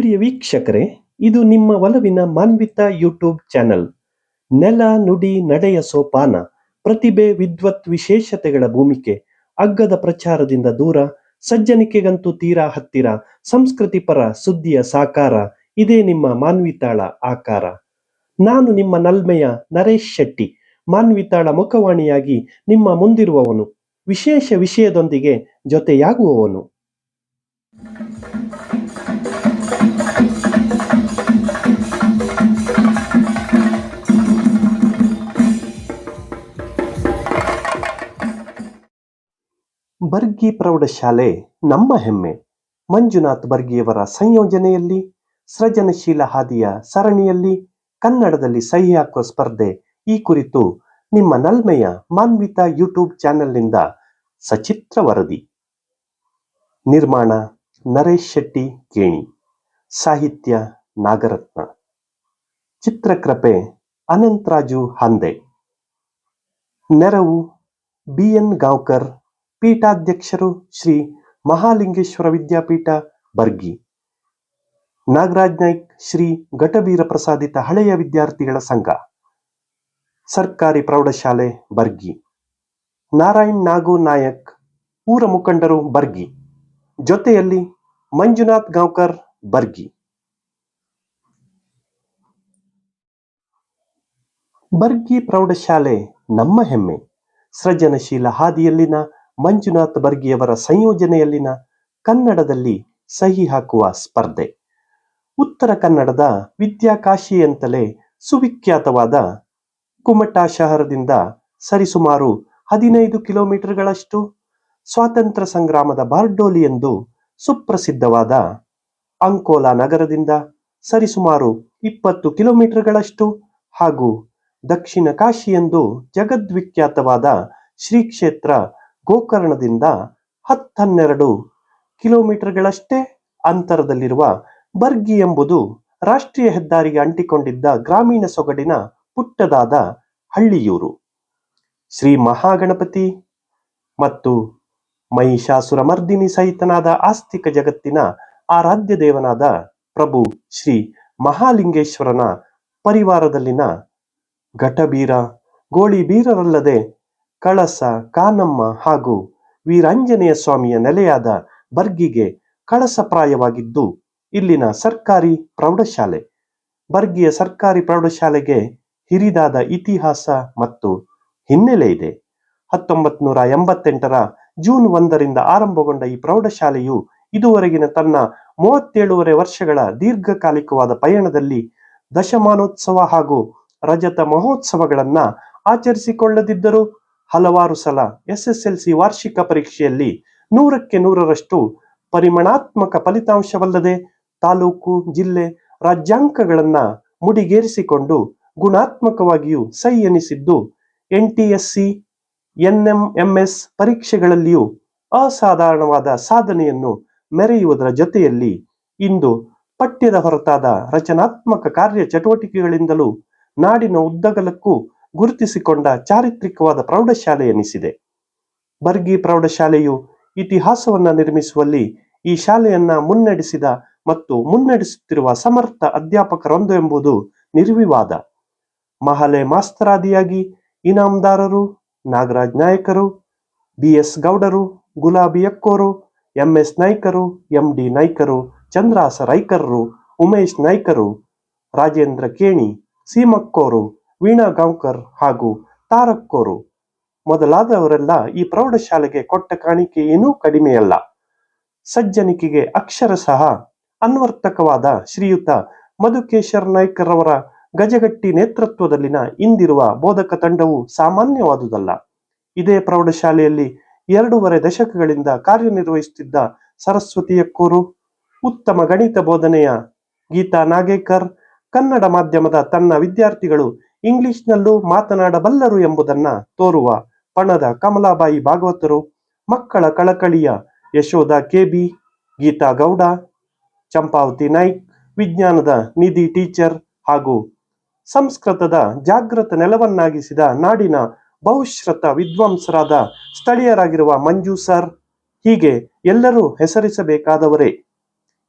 ಪ್ರಿಯ ವೀಕ್ಷಕರೇ, ಇದು ನಿಮ್ಮ ಒಲವಿನ ಮಾನ್ವಿತ ಯೂಟ್ಯೂಬ್ ಚಾನೆಲ್. ನೆಲ, ನುಡಿ, ನಡೆಯ ಸೋಪಾನ, ಪ್ರತಿಭೆ, ವಿದ್ವತ್ ವಿಶೇಷತೆಗಳ ಭೂಮಿಕೆ ಅಗ್ಗದ ಪ್ರಚಾರದಿಂದ ದೂರ, ಸಜ್ಜನಿಕೆಗಂತೂ ತೀರಾ ಹತ್ತಿರ, ಸಂಸ್ಕೃತಿ ಪರ, ಸುದ್ದಿಯ ಸಾಕಾರ, ಇದೇ ನಿಮ್ಮ ಮಾನ್ವಿತಾಳ ಆಕಾರ. ನಾನು ನಿಮ್ಮ ನಲ್ಮೆಯ ನರೇಶ್ ಶೆಟ್ಟಿ, ಮಾನ್ವಿತಾಳ ಮುಖವಾಣಿಯಾಗಿ ನಿಮ್ಮ ಮುಂದಿರುವವನು. ವಿಶೇಷ ವಿಷಯದೊಂದಿಗೆ ಜೊತೆಯಾಗುವವನು. ಬರ್ಗಿ ಪ್ರೌಢಶಾಲೆ ನಮ್ಮ ಹೆಮ್ಮೆ. ಮಂಜುನಾಥ್ ಬರ್ಗಿಯವರ ಸಂಯೋಜನೆಯಲ್ಲಿ, ಸೃಜನಶೀಲ ಹಾದಿಯ ಸರಣಿಯಲ್ಲಿ ಕನ್ನಡದಲ್ಲಿ ಸಹಿ ಹಾಕುವ ಸ್ಪರ್ಧೆ. ಈ ಕುರಿತು ನಿಮ್ಮ ನಲ್ಮೆಯ ಮಾನ್ವಿತ ಯೂಟ್ಯೂಬ್ ಚಾನೆಲ್ನಿಂದ ಸಚಿತ್ರ ವರದಿ. ನಿರ್ಮಾಣ ನರೇಶ್ ಶೆಟ್ಟಿ, ಕೇಣಿ. ಸಾಹಿತ್ಯ ನಾಗರತ್ನ. ಚಿತ್ರಕೃಪೆ ಅನಂತರಾಜು ಹಂದೆ. ನೆರವು ಬಿ ಎನ್ ಗಾಂವ್ಕರ್ ಪೀಠಾಧ್ಯಕ್ಷರು ಶ್ರೀ ಮಹಾಲಿಂಗೇಶ್ವರ ವಿದ್ಯಾಪೀಠ ಬರ್ಗಿ. ನಾಗರಾಜ್ ನಾಯ್ಕ್ ಶ್ರೀ ಘಟವೀರ ಪ್ರಸಾದಿತ ಹಳೆಯ ವಿದ್ಯಾರ್ಥಿಗಳ ಸಂಘ. ಸರ್ಕಾರಿ ಪ್ರೌಢಶಾಲೆ ಬರ್ಗಿ. ನಾರಾಯಣ್ ನಾಗು ನಾಯಕ್ ಊರ ಮುಖಂಡರು ಬರ್ಗಿ. ಜೊತೆಯಲ್ಲಿ ಮಂಜುನಾಥ್ ಗಾಂವ್ಕರ್ ಬರ್ಗಿ. ಬರ್ಗಿ ಪ್ರೌಢಶಾಲೆ ನಮ್ಮ ಹೆಮ್ಮೆ. ಸೃಜನಶೀಲ ಹಾದಿಯಲ್ಲಿನ ಮಂಜುನಾಥ್ ಬರ್ಗಿಯವರ ಸಂಯೋಜನೆಯಲ್ಲಿನ ಕನ್ನಡದಲ್ಲಿ ಸಹಿ ಹಾಕುವ ಸ್ಪರ್ಧೆ. ಉತ್ತರ ಕನ್ನಡದ ವಿದ್ಯಾಕಾಶಿ ಅಂತಲೇ ಸುವಿಖ್ಯಾತವಾದ ಕುಮಟಾ ಶಹರದಿಂದ ಸರಿಸುಮಾರು ಹದಿನೈದು ಕಿಲೋಮೀಟರ್ಗಳಷ್ಟು ಸ್ವಾತಂತ್ರ್ಯ ಸಂಗ್ರಾಮದ ಬಾರ್ಡೋಲಿ ಎಂದು ಸುಪ್ರಸಿದ್ಧವಾದ ಅಂಕೋಲಾ ನಗರದಿಂದ ಸರಿಸುಮಾರು ಇಪ್ಪತ್ತು ಕಿಲೋಮೀಟರ್ಗಳಷ್ಟು ಹಾಗೂ ದಕ್ಷಿಣ ಕಾಶಿ ಎಂದು ಜಗದ್ವಿಖ್ಯಾತವಾದ ಶ್ರೀ ಕ್ಷೇತ್ರ ಗೋಕರ್ಣದಿಂದ ಹತ್ತನ್ನೆರಡು ಕಿಲೋಮೀಟರ್ಗಳಷ್ಟೇ ಅಂತರದಲ್ಲಿರುವ ಬರ್ಗಿ ಎಂಬುದು ರಾಷ್ಟ್ರೀಯ ಹೆದ್ದಾರಿಗೆ ಅಂಟಿಕೊಂಡಿದ್ದ ಗ್ರಾಮೀಣ ಸೊಗಡಿನ ಪುಟ್ಟದಾದ ಹಳ್ಳಿಯೂರು. ಶ್ರೀ ಮಹಾಗಣಪತಿ ಮತ್ತು ಮಹಿಷಾಸುರಮರ್ದಿನಿ ಸಹಿತನಾದ ಆಸ್ತಿಕ ಜಗತ್ತಿನ ಆರಾಧ್ಯ ದೇವನಾದ ಪ್ರಭು ಶ್ರೀ ಮಹಾಲಿಂಗೇಶ್ವರನ ಪರಿವಾರದಲ್ಲಿನ ಘಟಬೀರ ಗೋಳಿಬೀರರಲ್ಲದೆ ಕಳಸ, ಕಾನಮ್ಮ ಹಾಗೂ ವೀರಾಂಜನೇಯ ಸ್ವಾಮಿಯ ನೆಲೆಯಾದ ಬರ್ಗಿಗೆ ಕಳಸಪ್ರಾಯವಾಗಿದ್ದು ಇಲ್ಲಿನ ಸರ್ಕಾರಿ ಪ್ರೌಢಶಾಲೆ. ಬರ್ಗಿಯ ಸರ್ಕಾರಿ ಪ್ರೌಢಶಾಲೆಗೆ ಹಿರಿದಾದ ಇತಿಹಾಸ ಮತ್ತು ಹಿನ್ನೆಲೆ ಇದೆ. ಹತ್ತೊಂಬತ್ ನೂರ ಎಂಬತ್ತೆಂಟರ ಜೂನ್ ಒಂದರಿಂದ ಆರಂಭಗೊಂಡ ಈ ಪ್ರೌಢಶಾಲೆಯು ಇದುವರೆಗಿನ ತನ್ನ ಮೂವತ್ತೇಳೂವರೆ ವರ್ಷಗಳ ದೀರ್ಘಕಾಲಿಕವಾದ ಪಯಣದಲ್ಲಿ ದಶಮಾನೋತ್ಸವ ಹಾಗೂ ರಜತ ಮಹೋತ್ಸವಗಳನ್ನ ಆಚರಿಸಿಕೊಳ್ಳದಿದ್ದರೂ ಹಲವಾರು ಸಲ ಎಸ್ ಎಸ್ ಎಲ್ ಸಿ ವಾರ್ಷಿಕ ಪರೀಕ್ಷೆಯಲ್ಲಿ ನೂರಕ್ಕೆ ನೂರರಷ್ಟು ಪರಿಮಾಣಾತ್ಮಕ ಫಲಿತಾಂಶವಲ್ಲದೆ ತಾಲೂಕು, ಜಿಲ್ಲೆ, ರಾಜ್ಯಾಂಕಗಳನ್ನ ಮುಡಿಗೇರಿಸಿಕೊಂಡು ಗುಣಾತ್ಮಕವಾಗಿಯೂ ಸೈ ಎನಿಸಿದ್ದು N T S C, N M M S ಪರೀಕ್ಷೆಗಳಲ್ಲಿಯೂ ಅಸಾಧಾರಣವಾದ ಸಾಧನೆಯನ್ನು ಮೆರೆಯುವುದರ ಜೊತೆಯಲ್ಲಿ ಇಂದು ಪಠ್ಯದ ಹೊರತಾದ ರಚನಾತ್ಮಕ ಕಾರ್ಯ ಚಟುವಟಿಕೆಗಳಿಂದಲೂ ನಾಡಿನ ಉದ್ದಗಲಕ್ಕೂ ಗುರುತಿಸಿಕೊಂಡ ಚಾರಿತ್ರಿಕವಾದ ಪ್ರೌಢಶಾಲೆ ಎನಿಸಿದೆ. ಬರ್ಗಿ ಪ್ರೌಢಶಾಲೆಯು ಇತಿಹಾಸವನ್ನು ನಿರ್ಮಿಸುವಲ್ಲಿ ಈ ಶಾಲೆಯನ್ನ ಮುನ್ನಡೆಸಿದ ಮತ್ತು ಮುನ್ನಡೆಸುತ್ತಿರುವ ಸಮರ್ಥ ಅಧ್ಯಾಪಕರೊಂದು ಎಂಬುದು ನಿರ್ವಿವಾದ. ಮಹಲೆ ಮಾಸ್ತರಾದಿಯಾಗಿ ಇನಾಮದಾರರು, ನಾಗರಾಜ್ ನಾಯಕರು ಬಿ ಎಸ್ ಗೌಡರು, ಗುಲಾಬಿ ಅಕ್ಕೋರು ಎಂ ಎಸ್ ನಾಯ್ಕರು ಎಂ ಡಿ ನಾಯ್ಕರು, ಚಂದ್ರಾಸ ರೈಕರ್ರು, ಉಮೇಶ್ ನಾಯ್ಕರು, ರಾಜೇಂದ್ರ ಕೇಣಿ, ಸೀಮಕ್ಕೋರು ವೀಣಾ ಗಾಂವ್ಕರ್ ಹಾಗೂ ತಾರಕ್ಕೋರು ಮೊದಲಾದವರೆಲ್ಲ ಈ ಪ್ರೌಢಶಾಲೆಗೆ ಕೊಟ್ಟ ಕಾಣಿಕೆ ಏನೂ ಕಡಿಮೆಯಲ್ಲ. ಸಜ್ಜನಿಕೆಗೆ ಅಕ್ಷರ ಸಹ ಅನ್ವರ್ತಕವಾದ ಶ್ರೀಯುತ ಮಧುಕೇಶರ್ ನಾಯ್ಕರವರ ಗಜಗಟ್ಟಿ ನೇತೃತ್ವದಲ್ಲಿನ ಇಂದಿರುವ ಬೋಧಕ ತಂಡವು ಸಾಮಾನ್ಯವಾದುದಲ್ಲ. ಇದೇ ಪ್ರೌಢಶಾಲೆಯಲ್ಲಿ ಎರಡೂವರೆ ದಶಕಗಳಿಂದ ಕಾರ್ಯನಿರ್ವಹಿಸುತ್ತಿದ್ದ ಸರಸ್ವತಿಯಕ್ಕೂರು ಉತ್ತಮ ಗಣಿತ ಬೋಧನೆಯ ಗೀತಾ ನಾಗೇಕರ್, ಕನ್ನಡ ಮಾಧ್ಯಮದ ತನ್ನ ವಿದ್ಯಾರ್ಥಿಗಳು ಇಂಗ್ಲಿಷ್ನಲ್ಲೂ ಮಾತನಾಡಬಲ್ಲರು ಎಂಬುದನ್ನ ತೋರುವ ಪಣದ ಕಮಲಾಬಾಯಿ ಭಾಗವತರು, ಮಕ್ಕಳ ಕಳಕಳಿಯ ಯಶೋಧ ಕೆಬಿ ಗೀತಾ ಗೌಡ, ಚಂಪಾವತಿ ನಾಯ್ಕ್, ವಿಜ್ಞಾನದ ನಿಧಿ ಟೀಚರ್ ಹಾಗೂ ಸಂಸ್ಕೃತದ ಜಾಗೃತ ನೆಲವನ್ನಾಗಿಸಿದ ನಾಡಿನ ಬಹುಶ್ರತ ವಿದ್ವಾಂಸರಾದ ಸ್ಥಳೀಯರಾಗಿರುವ ಮಂಜು ಸರ್ ಹೀಗೆ ಎಲ್ಲರೂ ಹೆಸರಿಸಬೇಕಾದವರೇ.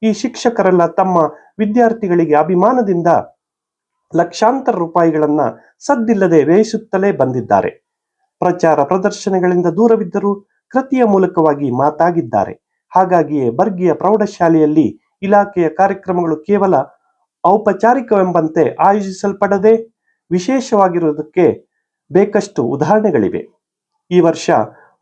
ಈ ಶಿಕ್ಷಕರೆಲ್ಲ ತಮ್ಮ ವಿದ್ಯಾರ್ಥಿಗಳಿಗೆ ಅಭಿಮಾನದಿಂದ ಲಕ್ಷಾಂತರ ರೂಪಾಯಿಗಳನ್ನ ಸದ್ದಿಲ್ಲದೆ ವ್ಯಯಿಸುತ್ತಲೇ ಬಂದಿದ್ದಾರೆ. ಪ್ರಚಾರ ಪ್ರದರ್ಶನಗಳಿಂದ ದೂರವಿದ್ದರೂ ಕೃತಿಯ ಮೂಲಕವಾಗಿ ಮಾತಾಗಿದ್ದಾರೆ. ಹಾಗಾಗಿಯೇ ಬರ್ಗಿಯ ಪ್ರೌಢಶಾಲೆಯಲ್ಲಿ ಇಲಾಖೆಯ ಕಾರ್ಯಕ್ರಮಗಳು ಕೇವಲ ಔಪಚಾರಿಕವೆಂಬಂತೆ ಆಯೋಜಿಸಲ್ಪಡದೆ ವಿಶೇಷವಾಗಿರುವುದಕ್ಕೆ ಬೇಕಷ್ಟು ಉದಾಹರಣೆಗಳಿವೆ. ಈ ವರ್ಷ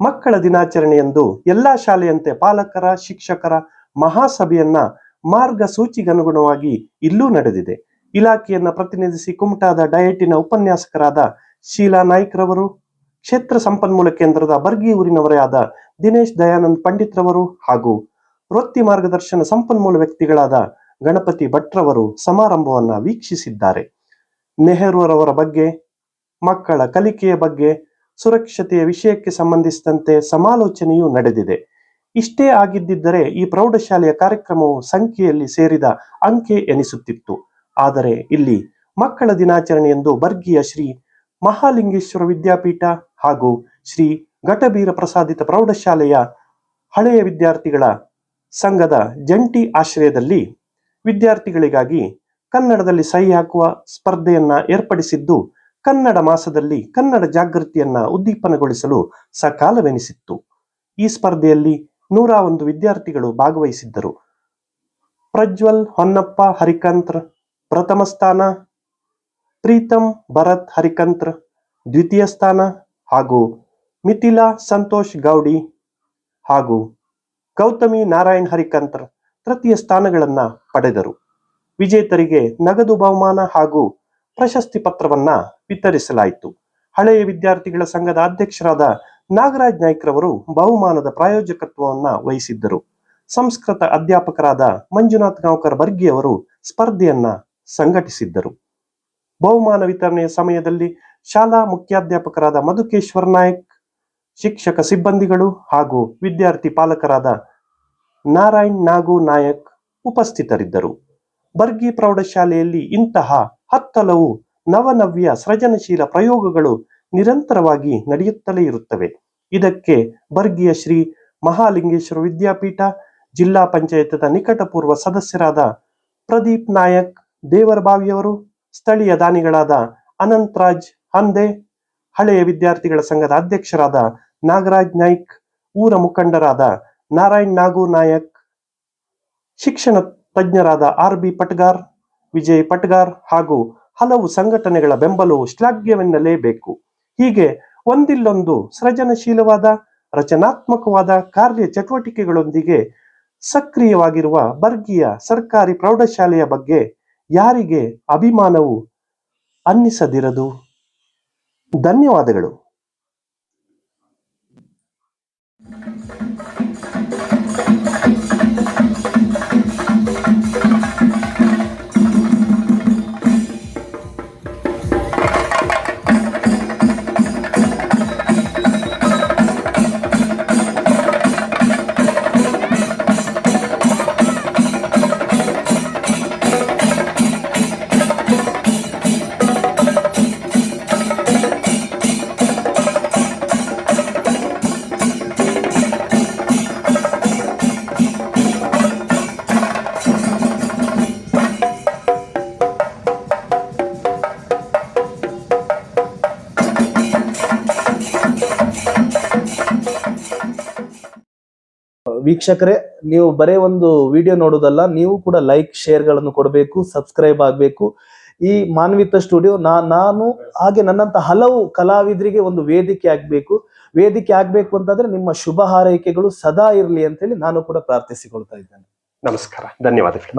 ಮಕ್ಕಳ ದಿನಾಚರಣೆಯಂದು ಎಲ್ಲಾ ಶಾಲೆಯಂತೆ ಪಾಲಕರ, ಶಿಕ್ಷಕರ ಮಹಾಸಭೆಯನ್ನ ಮಾರ್ಗಸೂಚಿಗನುಗುಣವಾಗಿ ಇಲ್ಲೂ ನಡೆದಿದೆ. ಇಲಾಖೆಯನ್ನ ಪ್ರತಿನಿಧಿಸಿ ಕುಮಟಾದ ಡಯಟಿನ ಉಪನ್ಯಾಸಕರಾದ ಶೀಲಾ ನಾಯ್ಕ್ ರವರು ಕ್ಷೇತ್ರ ಸಂಪನ್ಮೂಲ ಕೇಂದ್ರದ ಬರ್ಗಿ ಊರಿನವರೇ ಆದ ದಿನೇಶ್ ದಯಾನಂದ್ ಪಂಡಿತ್ ರವರು ಹಾಗೂ ವೃತ್ತಿ ಮಾರ್ಗದರ್ಶನ ಸಂಪನ್ಮೂಲ ವ್ಯಕ್ತಿಗಳಾದ ಗಣಪತಿ ಭಟ್ರವರು ಸಮಾರಂಭವನ್ನ ವೀಕ್ಷಿಸಿದ್ದಾರೆ. ನೆಹರೂರವರ ಬಗ್ಗೆ, ಮಕ್ಕಳ ಕಲಿಕೆಯ ಬಗ್ಗೆ, ಸುರಕ್ಷತೆಯ ವಿಷಯಕ್ಕೆ ಸಂಬಂಧಿಸಿದಂತೆ ಸಮಾಲೋಚನೆಯೂ ನಡೆದಿದೆ. ಇಷ್ಟೇ ಆಗಿದ್ದಿದ್ದರೆ ಈ ಪ್ರೌಢಶಾಲೆಯ ಕಾರ್ಯಕ್ರಮವು ಸಂಖ್ಯೆಯಲ್ಲಿ ಸೇರಿದ ಅಂಕೆ ಎನಿಸುತ್ತಿತ್ತು. ಆದರೆ ಇಲ್ಲಿ ಮಕ್ಕಳ ದಿನಾಚರಣೆಯಂದು ಬರ್ಗಿಯ ಶ್ರೀ ಮಹಾಲಿಂಗೇಶ್ವರ ವಿದ್ಯಾಪೀಠ ಹಾಗೂ ಶ್ರೀ ಘಟಬೀರ ಪ್ರಸಾದಿತ ಪ್ರೌಢಶಾಲೆಯ ಹಳೆಯ ವಿದ್ಯಾರ್ಥಿಗಳ ಸಂಘದ ಜಂಟಿ ಆಶ್ರಯದಲ್ಲಿ ವಿದ್ಯಾರ್ಥಿಗಳಿಗಾಗಿ ಕನ್ನಡದಲ್ಲಿ ಸಹಿ ಹಾಕುವ ಸ್ಪರ್ಧೆಯನ್ನ ಏರ್ಪಡಿಸಿದ್ದು, ಕನ್ನಡ ಮಾಸದಲ್ಲಿ ಕನ್ನಡ ಜಾಗೃತಿಯನ್ನ ಉದ್ದೀಪನಗೊಳಿಸಲು ಸಕಾಲವೆನಿಸಿತ್ತು. ಈ ಸ್ಪರ್ಧೆಯಲ್ಲಿ ನೂರ ಒಂದು ವಿದ್ಯಾರ್ಥಿಗಳು ಭಾಗವಹಿಸಿದ್ದರು. ಪ್ರಜ್ವಲ್ ಹೊನ್ನಪ್ಪ ಹರಿಕಂತ್ರ ಪ್ರಥಮ ಸ್ಥಾನ, ಪ್ರೀತಂ ಭರತ್ ಹರಿಕಂತ್ರ ದ್ವಿತೀಯ ಸ್ಥಾನ ಹಾಗೂ ಮಿಥಿಲಾ ಸಂತೋಷ್ ಗೌಡಿ ಹಾಗೂ ಗೌತಮಿ ನಾರಾಯಣ್ ಹರಿಕಂತ್ರ ತೃತೀಯ ಸ್ಥಾನಗಳನ್ನು ಪಡೆದರು. ವಿಜೇತರಿಗೆ ನಗದು ಬಹುಮಾನ ಹಾಗೂ ಪ್ರಶಸ್ತಿ ಪತ್ರವನ್ನ ವಿತರಿಸಲಾಯಿತು. ಹಳೆಯ ವಿದ್ಯಾರ್ಥಿಗಳ ಸಂಘದ ಅಧ್ಯಕ್ಷರಾದ ನಾಗರಾಜ್ ನಾಯ್ಕ್ ರವರು ಬಹುಮಾನದ ಪ್ರಾಯೋಜಕತ್ವವನ್ನ ವಹಿಸಿದ್ದರು. ಸಂಸ್ಕೃತ ಅಧ್ಯಾಪಕರಾದ ಮಂಜುನಾಥ್ ಗಾಂವ್ಕರ್ ಬರ್ಗಿಯವರು ಸ್ಪರ್ಧೆಯನ್ನ ಸಂಘಟಿಸಿದ್ದರು. ಬಹುಮಾನ ವಿತರಣೆಯ ಸಮಯದಲ್ಲಿ ಶಾಲಾ ಮುಖ್ಯಾಧ್ಯಾಪಕರಾದ ಮಧುಕೇಶ್ವರ್ ನಾಯಕ್, ಶಿಕ್ಷಕ ಸಿಬ್ಬಂದಿಗಳು ಹಾಗೂ ವಿದ್ಯಾರ್ಥಿ ಪಾಲಕರಾದ ನಾರಾಯಣ್ ನಾಗು ನಾಯಕ್ ಉಪಸ್ಥಿತರಿದ್ದರು. ಬರ್ಗಿ ಪ್ರೌಢಶಾಲೆಯಲ್ಲಿ ಇಂತಹ ಹತ್ತಲವು ನವನವ್ಯ ಸೃಜನಶೀಲ ಪ್ರಯೋಗಗಳು ನಿರಂತರವಾಗಿ ನಡೆಯುತ್ತಲೇ ಇರುತ್ತವೆ. ಇದಕ್ಕೆ ಬರ್ಗಿಯ ಶ್ರೀ ಮಹಾಲಿಂಗೇಶ್ವರ ವಿದ್ಯಾಪೀಠ, ಜಿಲ್ಲಾ ಪಂಚಾಯತದ ನಿಕಟಪೂರ್ವ ಸದಸ್ಯರಾದ ಪ್ರದೀಪ್ ನಾಯಕ್ ದೇವರಬಾವಿಯವರು ಸ್ಥಳೀಯ ದಾನಿಗಳಾದ ಅನಂತರಾಜ್ ಹಂದೆ, ಹಳೆಯ ವಿದ್ಯಾರ್ಥಿಗಳ ಸಂಘದ ಅಧ್ಯಕ್ಷರಾದ ನಾಗರಾಜ್ ನಾಯ್ಕ್, ಊರ ಮುಖಂಡರಾದ ನಾರಾಯಣ್ ನಾಗು ನಾಯಕ್, ಶಿಕ್ಷಣ ತಜ್ಞರಾದ ಆರ್ ಬಿ ಪಟ್ಗಾರ್, ವಿಜಯ್ ಪಟ್ಗಾರ್ ಹಾಗೂ ಹಲವು ಸಂಘಟನೆಗಳ ಬೆಂಬಲವು ಶ್ಲಾಘ್ಯವೆನ್ನಲೇಬೇಕು. ಹೀಗೆ ಒಂದಿಲ್ಲೊಂದು ಸೃಜನಶೀಲವಾದ, ರಚನಾತ್ಮಕವಾದ ಕಾರ್ಯ ಚಟುವಟಿಕೆಗಳೊಂದಿಗೆ ಸಕ್ರಿಯವಾಗಿರುವ ಬರ್ಗಿಯ ಸರ್ಕಾರಿ ಪ್ರೌಢಶಾಲೆಯ ಬಗ್ಗೆ ಯಾರಿಗೆ ಅಭಿಮಾನವು ಅನ್ನಿಸದಿರದು? ಧನ್ಯವಾದಗಳು. ವೀಕ್ಷಕರೇ ನೀವು ಬರೇ ಒಂದು ವಿಡಿಯೋ ನೋಡೋದಲ್ಲ ನೀವು ಕೂಡ ಲೈಕ್ ಶೇರ್ಗಳನ್ನು ಕೊಡಬೇಕು ಸಬ್ಸ್ಕ್ರೈಬ್ ಆಗಬೇಕು. ಈ ಮಾನವಿತ ಸ್ಟುಡಿಯೋ ನಾ ನಾನು ಹಾಗೆ ನನ್ನಂತ ಹಲವು ಕಲಾವಿದರಿಗೆ ಒಂದು ವೇದಿಕೆ ಆಗ್ಬೇಕು. ವೇದಿಕೆ ಆಗ್ಬೇಕು ಅಂತಂದ್ರೆ ನಿಮ್ಮ ಶುಭ ಹಾರೈಕೆಗಳು ಸದಾ ಇರಲಿ ಅಂತ ಹೇಳಿ ನಾನು ಕೂಡ ಪ್ರಾರ್ಥಿಸಿಕೊಳ್ತಾ ಇದ್ದೇನೆ. ನಮಸ್ಕಾರ ಧನ್ಯವಾದಗಳು.